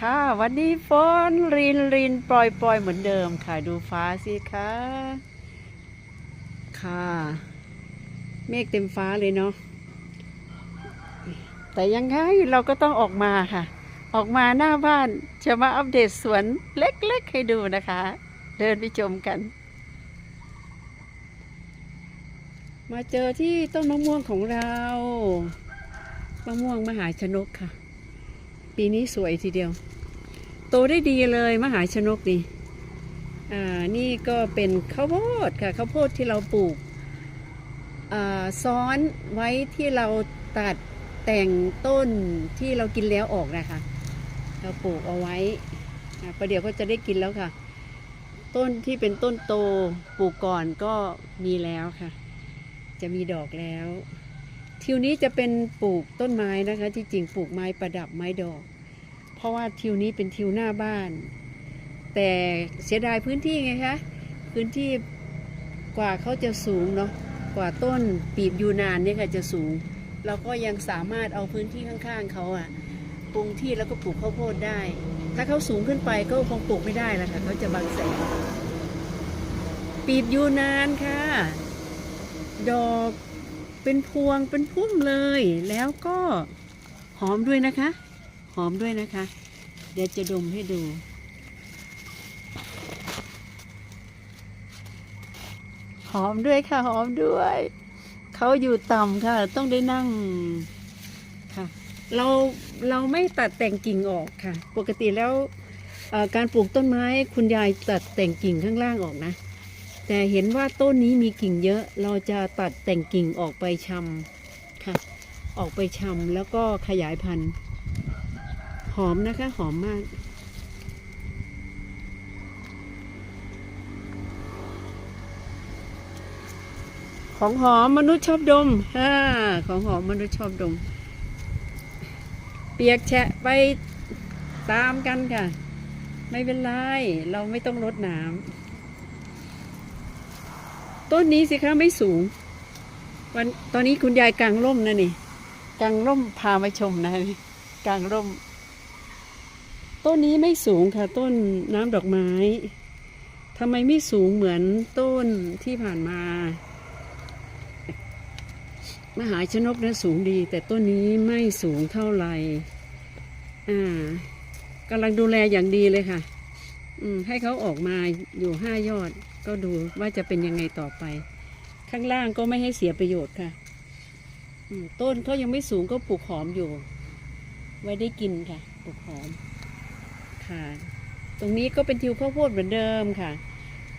ค่ะ วันนี้ฝนรินรินปล่อยปล่อยเหมือนเดิมค่ะ ดูฟ้าสิคะค่ะ เมฆเต็มฟ้าเลยเนาะแต่ยังไงเราก็ต้องออกมาค่ะ ออกมาหน้าบ้านจะมาอัปเดตสวนเล็กๆให้ดูนะคะ เดินไปชมกัน มาเจอที่ต้นมะม่วงของเรามะม่วงมหาชนกค่ะ ปีนี้สวยทีเดียว โตได้ดีเลยมหาชนกนี่อ่านี่ก็เป็นข้าวโพดค่ะข้าวโพดที่เราปลูกอ่าซ้อนไว้ที่เราตัดแต่งต้นที่เรากินแล้วออกนะคะ เราปลูกเอาไว้อ่าประเดี๋ยวก็จะได้กินแล้วค่ะ ต้นที่เป็นต้นโตปลูกก่อนก็มีแล้วค่ะ จะมีดอกแล้ว ทิวนี้จะเป็นปลูกต้นไม้นะคะ ที่จริงปลูกไม้ประดับไม้ดอก เพราะว่าทิวนี้เป็นทิวหน้าบ้าน แต่เสียดายพื้นที่ไงคะพื้นที่กว่าเขาจะสูงเนาะกว่าต้นปีบยูนานเนี่ยค่ะจะสูง เราก็ยังสามารถเอาพื้นที่ข้างๆเขาอะปรุงที่แล้วก็ปลูกข้าวโพดได้ ถ้าเขาสูงขึ้นไปก็คงปลูกไม่ได้แล้วค่ะเขาจะบังแสงปีบยูนานค่ะ ดอก เป็นพวงเป็นพุ่มเลย แล้วก็หอมด้วยนะคะ หอมด้วยนะคะ เดี๋ยวจะดมให้ดูหอมด้วยค่ะหอมด้วย เขาอยู่ต่ำค่ะ ต้องได้นั่งค่ะ เราเราไม่ตัดแต่งกิ่งออกค่ะ ปกติแล้วการปลูกต้นไม้คุณยายตัดแต่งกิ่งข้างล่างออกนะ แต่เห็นว่าต้นนี้มีกิ่งเยอะเราจะตัดแต่งกิ่งออกไปชำค่ะ ออกไปชำแล้วก็ขยายพันธุ์ หอมนะคะ หอมมาก ของหอมมนุษย์ชอบดมฮ่าของหอมมนุษย์ชอบดม เปียกแฉะไปตามกันค่ะ ไม่เป็นไร เราไม่ต้องรดน้ำ ต้นนี้สิคะไม่สูง วันตอนนี้คุณยายกางร่มนะนี่กางร่มพามาชมนะนี่กางร่ม ต้นนี้ไม่สูงค่ะ ต้นน้ำดอกไม้ทำไมไม่สูงเหมือนต้นที่ผ่านมา มหาชนกนะสูงดี แต่ต้นนี้ไม่สูงเท่าไหร่อ่ากำลังดูแลอย่างดีเลยค่ะ อืมให้เขาออกมาอยู่ห้ายอด ก็ดูว่าจะเป็นยังไงต่อไป ข้างล่างก็ไม่ให้เสียประโยชน์ค่ะต้นเขายังไม่สูงก็ปลูกหอมอยู่ ไว้ได้กินค่ะ ปลูกหอมค่ะ ตรงนี้ก็เป็นทิวข้าวโพดเหมือนเดิมค่ะ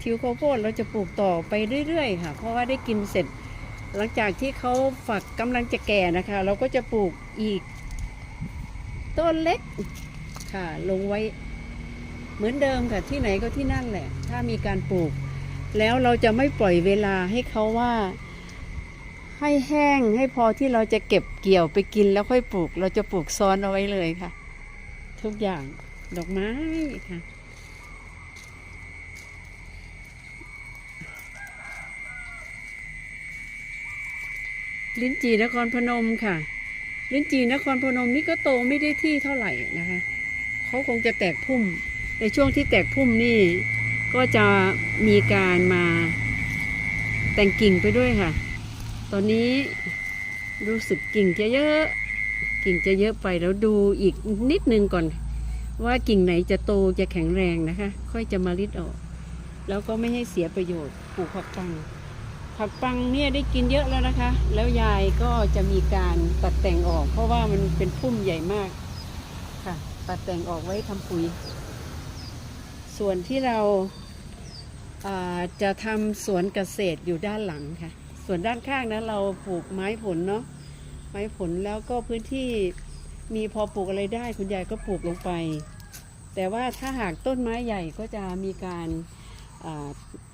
ทิวข้าวโพดเราจะปลูกต่อไปเรื่อยๆค่ะ เพราะว่าได้กินเสร็จ หลังจากที่เขาฝักกำลังจะแก่นะคะ เราก็จะปลูกอีก ต้นเล็กค่ะ ลงไว้เหมือนเดิมค่ะที่ไหนก็ที่นั่นแหละ ถ้ามีการปลูก แล้วเราจะไม่ปล่อยเวลาให้เขาว่า ให้แห้งให้พอที่เราจะเก็บเกี่ยวไปกินแล้วค่อยปลูก เราจะปลูกซ้อนเอาไว้เลยค่ะ ทุกอย่างดอกไม้ค่ะลิ้นจีนครพนมค่ะ ลิ้นจีนครพนมนี่ก็โตไม่ได้ที่เท่าไหร่นะคะ เขาคงจะแตกพุ่ม ในช่วงที่แตกพุ่มนี่ ก็จะมีการมาแต่งกิ่งไปด้วยค่ะ ตอนนี้รู้สึกกิ่งจะเยอะ กิ่งจะเยอะไปแล้วดูอีกนิดนึงก่อน ว่ากิ่งไหนจะโตจะแข็งแรงนะคะ ค่อยจะมาริดออก แล้วก็ไม่ให้เสียประโยชน์ปลูกผักปัง ผักปังเนี่ยได้กินเยอะแล้วนะคะ แล้วยายก็จะมีการตัดแต่งออก เพราะว่ามันเป็นพุ่มใหญ่มากค่ะ ตัดแต่งออกไว้ทำปุ๋ย ส่วนที่เรา จะทำสวนเกษตรอยู่ด้านหลังค่ะ ส่วนด้านข้างนะเราปลูกไม้ผลเนาะไม้ผลแล้วก็พื้นที่มีพอปลูกอะไรได้ คุณยายก็ปลูกลงไป แต่ว่าถ้าหากต้นไม้ใหญ่ก็จะมีการอ่า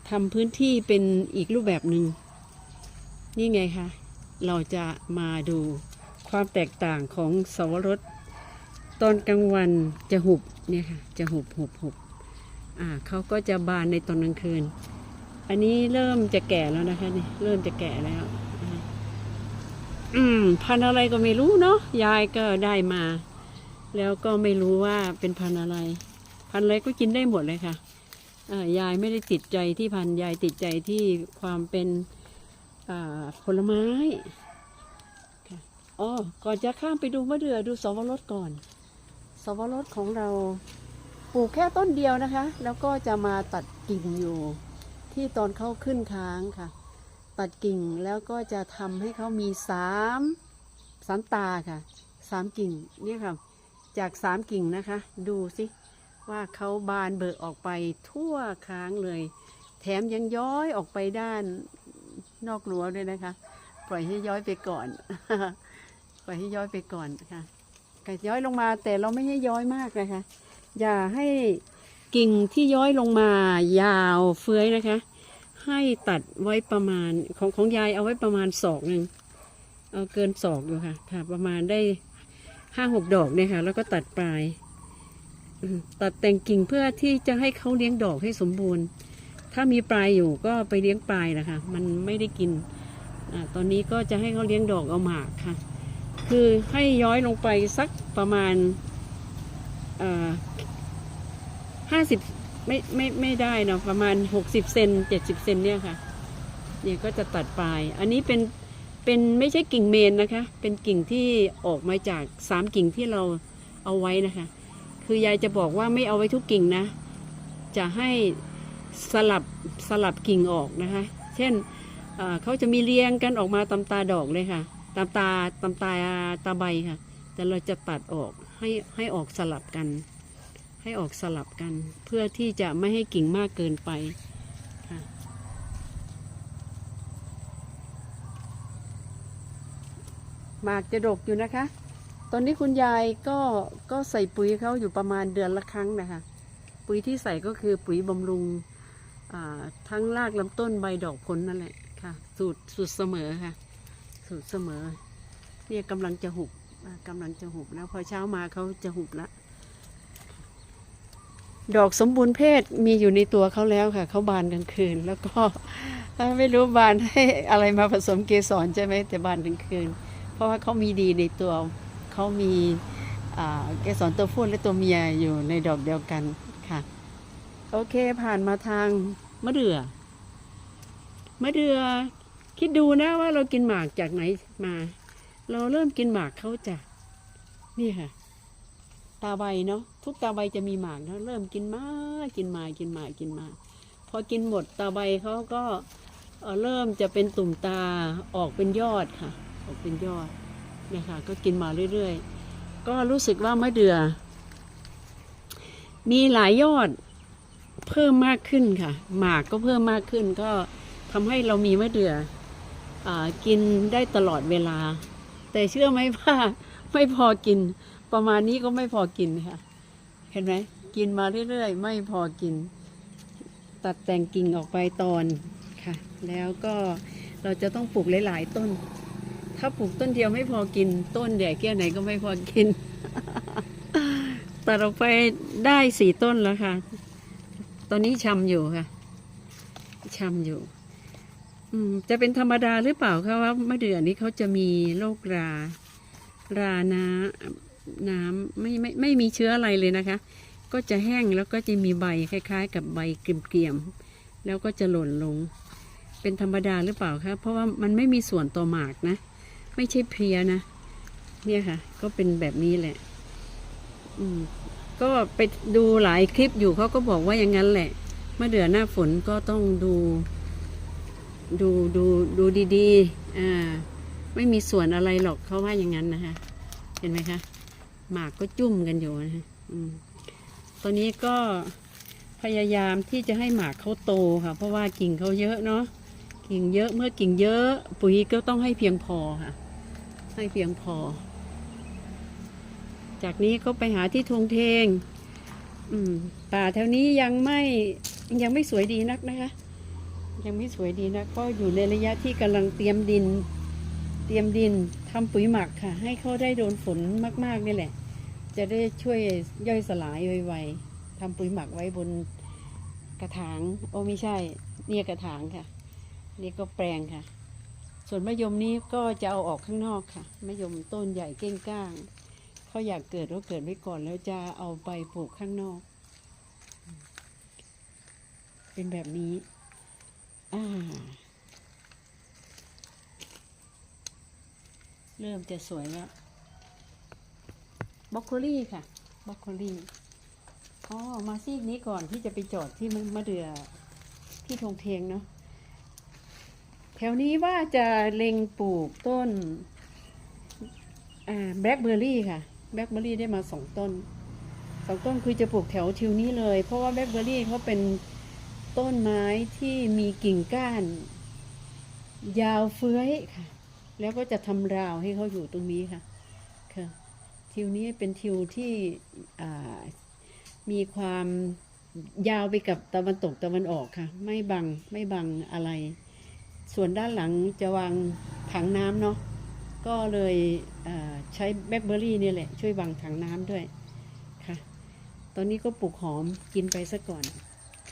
ทำพื้นที่เป็นอีกรูปแบบหนึง่งนี่ไงคะเราจะมาดูความแตกต่างของสวรสตอนกลางวันจะหุบเนี่ยค่ะจะหุบหุบหุบ อ่าเขาก็จะบานในตอนกลางคืน อันนี้เริ่มจะแก่แล้วนะคะนี่เริ่มจะแก่แล้ว อืมพันอะไรก็ไม่รู้เนาะยายก็ได้มา แล้วก็ไม่รู้ว่าเป็นพันอะไร พันอะไรก็กินได้หมดเลยค่ะเอ่ยายไม่ได้ติดใจที่พันยายติดใจที่ความเป็นอ่าผลไม้อ๋อก่อนจะข้ามไปดูมะเดื่อดูสวรสก่อน สวรสของเรา ลูกแค่ต้นเดียวนะคะ แล้วก็จะมาตัดกิ่งอยู่ที่ตอนเขาขึ้นค้างค่ะ ตัดกิ่งแล้วก็จะทำให้เขามีสามสามตาค่ะสามกิ่งเนี่ยค่ะ จากสามกิ่งนะคะ ดูสิว่าเขาบานเบิกออกไปทั่วค้างเลย แถมยังย้อยออกไปด้านนอกรั้วด้วยนะคะ ปล่อยให้ย้อยไปก่อน ปล่อยให้ย้อยไปก่อนค่ะย้อยลงมาแต่เราไม่ให้ย้อยมากนะคะ อย่าให้กิ่งที่ย้อยลงมายาวเฟื้อยนะคะ ให้ตัดไว้ประมาณของของยายเอาไว้ประมาณศอกหนึ่งเอาเกินศอกอยู่ค่ะค่ะ ประมาณได้ห้าหกดอกเนี่ยค่ะ แล้วก็ตัดปลาย ตัดแต่งกิ่งเพื่อที่จะให้เขาเลี้ยงดอกให้สมบูรณ์ ถ้ามีปลายอยู่ก็ไปเลี้ยงปลายนะคะ มันไม่ได้กินอตอนนี้ก็จะให้เขาเลี้ยงดอกเอาหมากค่ะ คือให้ย้อยลงไปสักประมาณ ห้าสิบไม่ไม่ไม่ได้เนาะประมาณหกสิบเซนเจ็ดสิบเซนเนี่ยค่ะเนี่ยก็จะตัดปลาย อันนี้เป็นเป็นไม่ใช่กิ่งเมนนะคะ เป็นกิ่งที่ออกมาจากสามกิ่งที่เราเอาไว้นะคะ คือยายจะบอกว่าไม่เอาไว้ทุกกิ่งนะ จะให้สลับสลับกิ่งออกนะคะ เช่นเอ่อเขาจะมีเรียงกันออกมาตามตาดอกเลยค่ะ ตามตาตามตาตาใบค่ะ แต่เราจะตัดออกให้ให้ออกสลับกัน ให้ออกสลับกัน เพื่อที่จะไม่ให้กิ่งมากเกินไปค่ะหมากจะดกอยู่นะคะ ตอนนี้คุณยายก็ก็ใส่ปุ๋ยเขาอยู่ประมาณเดือนละครั้งนะคะ ปุ๋ยที่ใส่ก็คือปุ๋ยบำรุงทั้งรากลำต้นใบดอกผลนั่นแหละค่ะ สูตรสูตรเสมอค่ะ สูตรเสมอเนี่ยกำลังจะหุบกำลังจะหุบแล้วพอเช้ามาเขาจะหุบละ ดอกสมบูรณ์เพศมีอยู่ในตัวเขาแล้วค่ะ เขาบานกลางคืน แล้วก็ไม่รู้บานให้อะไรมาผสมเกสรใช่ไหมแต่บานกลางคืน เพราะว่าเขามีดีในตัวเขามีเกสรตัวผู้และตัวเมียอยู่ในดอกเดียวกันค่ะ โอเคผ่านมาทางมะเดื่อมะเดื่อคิดดูนะว่าเรากินหมากจากไหนมา เราเริ่มกินหมากเขาจากนี่ค่ะ ตาใบเนาะทุกตาใบจะมีหมากแล้วเริ่มกินมากินมากินมากินมา พอกินหมดตาใบเขาก็เริ่มจะเป็นตุ่มตาออกเป็นยอดค่ะ ออกเป็นยอดเนี่ยค่ะ ก็กินมาเรื่อยๆ ก็รู้สึกว่ามะเดือ มีหลายยอดเพิ่มมากขึ้นค่ะ หมากก็เพิ่มมากขึ้น ก็ทำให้เรามีมะเดืออกินได้ตลอดเวลา แต่เชื่อไหมว่าไม่พอกิน ประมาณนี้ก็ไม่พอกินค่ะ เห็นไหมกินมาเรื่อยๆ ไม่พอกิน ตัดแต่งกิ่งออกไปตอนค่ะ แล้วก็เราจะต้องปลูกหลายๆต้น ถ้าปลูกต้นเดียวไม่พอกิน ต้นใหญ่แค่ไหนก็ไม่พอกิน ตัดออกไปได้สี่ต้นแล้วค่ะ ตอนนี้ชำอยู่ค่ะชำอยู่จะเป็นธรรมดาหรือเปล่าคะว่า มะเดื่อนี้เขาจะมีโรครา ราน้ำ น้ำไม่ไม่ไม่มีเชื้ออะไรเลยนะคะ ก็จะแห้งแล้วก็จะมีใบคล้าย ๆ กับใบเกรียมๆแล้วก็จะหล่นลง เป็นธรรมดาหรือเปล่าคะเพราะว่ามันไม่มีส่วนต่อหมากนะ ไม่ใช่เพลียนะ เนี่ยค่ะ ก็เป็นแบบนี้แหละ อืมก็ไปดูหลายคลิปอยู่เขาก็บอกว่าอย่างนั้นแหละเมื่อเดือนหน้าฝนก็ต้องดู ดูดูดูดีๆอ่าไม่มีส่วนอะไรหรอกเขาว่าอย่างนั้นนะคะ เห็นไหมคะ หมากก็จุ่มกันอยู่นะฮะตอนนี้ก็พยายามที่จะให้หมากเขาโตค่ะ เพราะว่ากิ่งเขาเยอะเนาะกิ่งเยอะเมื่อกิ่งเยอะ ปุ๋ยก็ต้องให้เพียงพอค่ะ ให้เพียงพอ จากนี้ก็ไปหาที่ทงเทงป่าแถวนี้ยังไม่ยังไม่สวยดีนักนะคะ ยังไม่สวยดีนักก็อยู่ในระยะที่กำลังเตรียมดิน เตรียมดินทำปุ๋ยหมักค่ะ ให้เขาได้โดนฝนมากๆนี่แหละ จะได้ช่วยย่อยสลายไวๆทำปุ๋ยหมักไว้บนกระถาง โอ้ไม่ใช่ เนี่ยกระถางค่ะ นี่ก็แปลงค่ะ ส่วนมะยมนี้ก็จะเอาออกข้างนอกค่ะมะยมต้นใหญ่เก้งก้างเขเขาอยากเกิดก็เกิดไว้ก่อนแล้วจะเอาไปปลูกข้างนอก เป็นแบบนี้ อ่า เริ่มจะสวยแล้วบรอกโคลี่ค่ะบรอกโคลี่อ๋อมาซีกนี้ก่อนที่จะไปจอดที่มะเดือที่ทงเทงเนาะแถวนี้ว่าจะเล็งปลูกต้นแบล็คเบอร์รี่ค่ะแบล็คเบอร์รี่ได้มาสองต้นสองต้นคือจะปลูกแถวทิวนี้เลย เพราะว่าแบล็คเบอร์รี่เขาเป็นต้นไม้ที่มีกิ่งก้าน ยาวเฟื้อยค่ะ แล้วก็จะทำราวให้เขาอยู่ตรงนี้ค่ะค่ะทิวนี้เป็นทิวที่มีความยาวไปกับตะวันตกตะวันออกค่ะ ไม่บังไม่บังอะไร ส่วนด้านหลังจะวางถังน้ำเนาะก็เลยใช้แบล็คเบอร์รี่นี่แหละช่วยวางถังน้ำด้วยค่ะ ตอนนี้ก็ปลูกหอมกินไปซะก่อน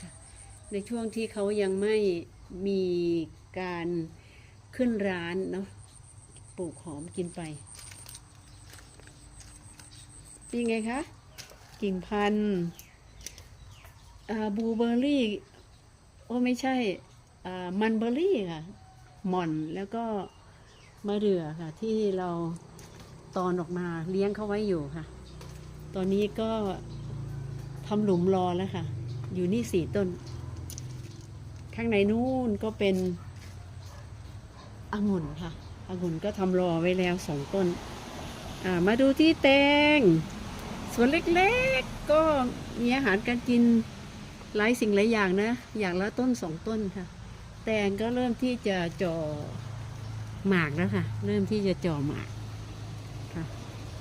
ค่ะในช่วงที่เขายังไม่มีการขึ้นร้านเนาะ ปลูกหอมกินไป เป็นไงคะ กิ่งพันธุ์บูเบอร์รี่ โอ้ไม่ใช่มันเบอร์รี่ค่ะ หม่อนแล้วก็มะเดื่อค่ะ ที่เราตอนออกมาเลี้ยงเขาไว้อยู่ค่ะ ตอนนี้ก็ทำหลุมรอแล้วค่ะ อยู่นี่สี่ต้น ข้างในนู่นก็เป็นองุ่นค่ะ องุ่นก็ทำรอไว้แล้วสองต้น อ่ามาดูที่แตงสวนเล็กๆก็มีอาหารการกินหลายสิ่งหลายอย่างนะ อย่างละต้นสองต้นค่ะ แตงก็เริ่มที่จะจ่อหมากแล้วค่ะ เริ่มที่จะจ่อหมากค่ะ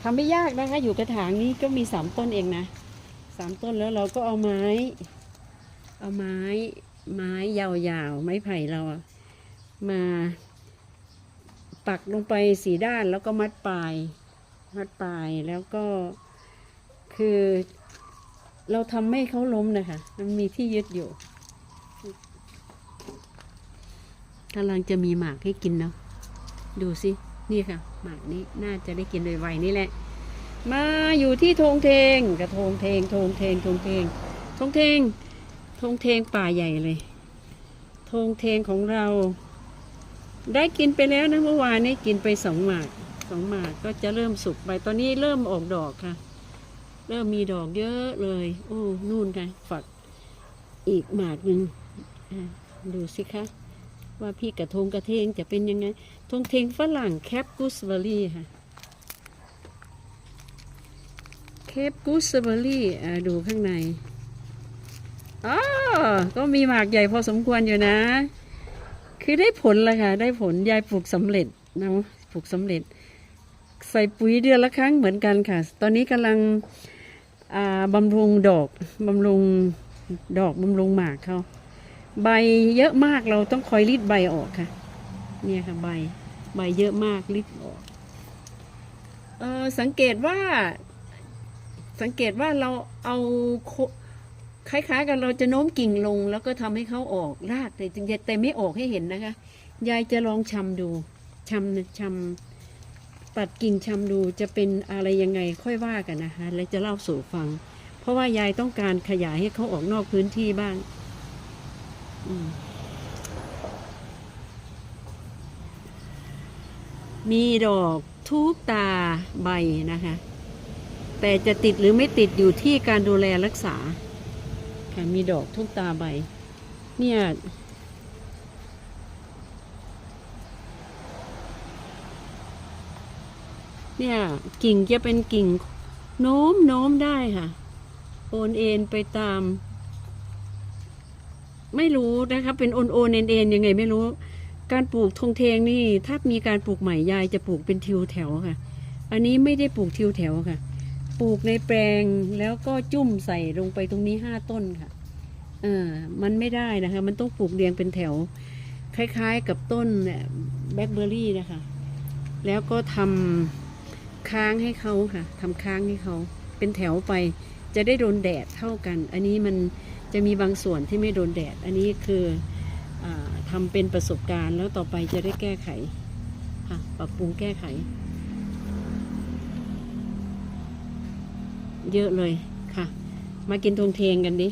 ทำไม่ยากนะคะ อยู่กระถางนี้ก็มีสามต้นเองนะสามต้นแล้วเราก็เอาไม้ เอาไม้ไม้ยาวๆไม้ไผ่เรามา ปักลงไปสีด้านแล้วก็มัดปลาย มัดปลายแล้วก็คือเราทำไม่เขาล้มนะคะมันมีที่ยึดอยู่กำลังจะมีหมากให้กินเนาะดูสิ นี่ค่ะ หมากนี้น่าจะได้กินโดยไวนี่แหละ มาอยู่ที่ธงเทงกระทงเทงธงเทงธงเทงธงเทงธงเทงป่าใหญ่เลยธงเทงของเรา ได้กินไปแล้วนะเมื่อวานนี้กินไปสองหมากสองหมากก็จะเริ่มสุกไปตอนนี้เริ่มออกดอกค่ะ เริ่มมีดอกเยอะเลย โอ้นู่นค่ะฝักอีกหมากหนึ่งดูสิคะ ว่าพี่กระทงกระเทงจะเป็นยังไงทงเทงฝรั่งแคปกูสเบอรี่ค่ะแคปกูสเบอรี่อ่ดูข้างในอ๋อก็มีหมากใหญ่พอสมควรอยู่นะ คือได้ผลแล้วค่ะ ได้ผลยายปลูกสำเร็จนะปลูกสำเร็จ ใส่ปุ๋ยเดือนละครั้งเหมือนกันค่ะ ตอนนี้กำลังอ่าบำรุงดอกบำรุงดอกบำรุงหมากเขาใบเยอะมากเราต้องคอยรีดใบออกค่ะ เนี่ยค่ะใบใบเยอะมากรีดออกเออสังเกตว่า สังเกตว่าเราเอาโคล้ายๆ กันเราจะโน้มกิ่งลงแล้วก็ทำให้เขาออกรากแต่จริงๆแต่ไม่ออกให้เห็นนะคะ ยายจะลองชำดูชำชำตัดกิ่งชำดูจะเป็นอะไรยังไงค่อยว่ากันนะคะ และจะเล่าสู่ฟัง เพราะว่ายายต้องการขยายให้เขาออกนอกพื้นที่บ้างมมีดอกทุกตาใบนะคะ แต่จะติดหรือไม่ติดอยู่ที่การดูแลรักษา ค่ะมีดอกทุกตาใบ เนี่ย เนี่ย กิ่งจะเป็นกิ่ง โน้มโน้มได้ค่ะ โอนเอ็นไปตาม ไม่รู้นะคะ เป็นโอนโอนเอ็นเอ็นยังไงไม่รู้ การปลูกธงเทงนี่ ถ้ามีการปลูกใหม่ยายจะปลูกเป็นทิวแถวค่ะ อันนี้ไม่ได้ปลูกทิวแถวค่ะ ปลูกในแปลงแล้วก็จุ่มใส่ลงไปตรงนี้ห้าต้นค่ะเออมันไม่ได้นะคะ มันต้องปลูกเรียงเป็นแถว คล้ายๆกับต้นแบล็คเบอร์รี่นะคะ แล้วก็ทำค้างให้เขาค่ะทำค้างให้เขาเป็นแถวไปจะได้โดนแดดเท่ากัน อันนี้มันจะมีบางส่วนที่ไม่โดนแดด อันนี้คืออทำเป็นประสบการณ์แล้วต่อไปจะได้แก้ไขค่ะปรับปรุงแก้ไข เยอะเลยค่ะ มากินทงเทงกันดิ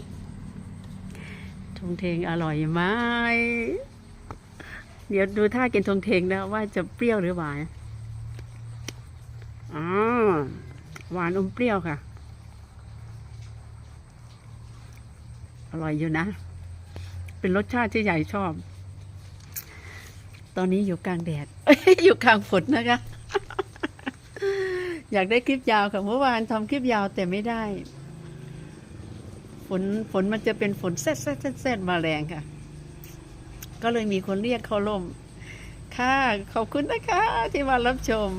ทงเทงอร่อยไหมเดี๋ยวดูท่ากินทงเทงนะว่าจะเปรี้ยวหรือหวานอ๋อหวานอมเปรี้ยวค่ะ อร่อยอยู่นะ เป็นรสชาติที่ใหญ่ชอบ ตอนนี้อยู่กลางแดด อยู่กลางฝนนะคะ อยากได้คลิปยาวค่ะเมื่อวานทำคลิปยาวแต่ไม่ได้ ฝนฝนมันจะเป็นฝนแซ่ดแซ่ดแซ่ดแซ่ดมาแรงค่ะ ก็เลยมีคนเรียกเข้าร่ม ค่ะ ขอบคุณนะคะที่มารับชม